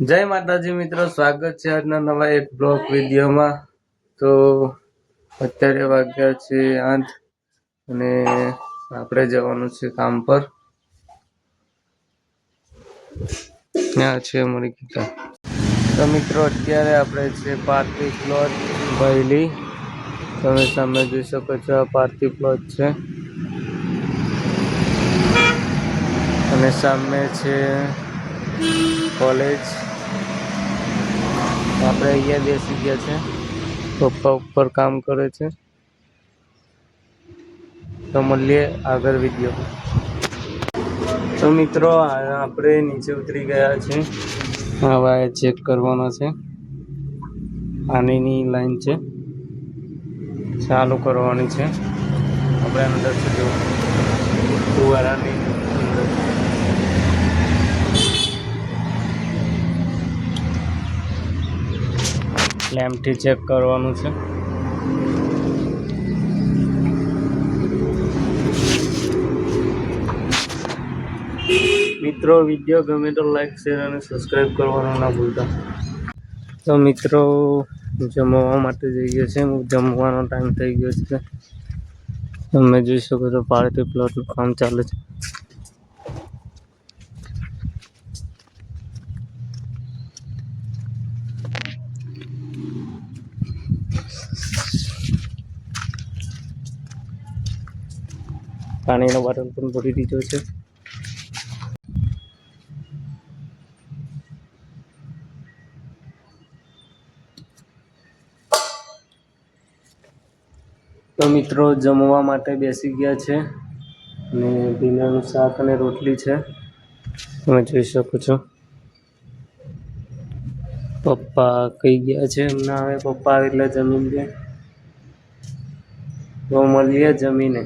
જય માતાજી મિત્રો સ્વાગત છે આજના નવા એક બ્લોક વિડીયોમાં. તો અત્યારે વાગ્યા છે આઠ અને આપણે જવાનું છે કામ પર. ત્યાં છે અમારી ગીતા તો મિત્રો અત્યારે આપણે છે પાર્થિવ પ્લોટ ભયલી તમે સામે જોઈ શકો છો આ પાર્થિવ પ્લોટ છે. અને સામે છે કોલેજ આપણે અહીંયા બેસી ગયા છે. પપ્પા ઉપર કામ કરે છે. તો મળીએ આગળ વીડિયો તો મિત્રો આપણે નીચે ઉતરી ગયા છે આ વાયર ચેક કરવાના છે. આનીની લાઈન છે. ચાલુ કરવાની છે. આપણે અંદર છે ફુવારાની અંદર. લેમ્પથી ચેક કરવાનું છે. મિત્રો વીડિયો ગમે તો લાઈક શેર અને સબસ્ક્રાઈબ કરવાનું ના ભૂલતા. તો મિત્રો, જમવા માટે જઈ ગયો છે. જમવાનો ટાઈમ થઈ ગયો છે. તમે જોઈ શકો છો પાર્ટી પ્લોટનું કામ ચાલે છે. પાણીનો બોટલ પણ ભરી દીધો છે. તો મિત્રો જમવા માટે બેસી ગયા છે અને ભીનાનું શાક અને રોટલી છે. તમે જોઈ શકો છો. પપ્પા કઈ ગયા છે? એમના હવે પપ્પા આવે એટલે જમીન ગયા તો મળીએ જમીને.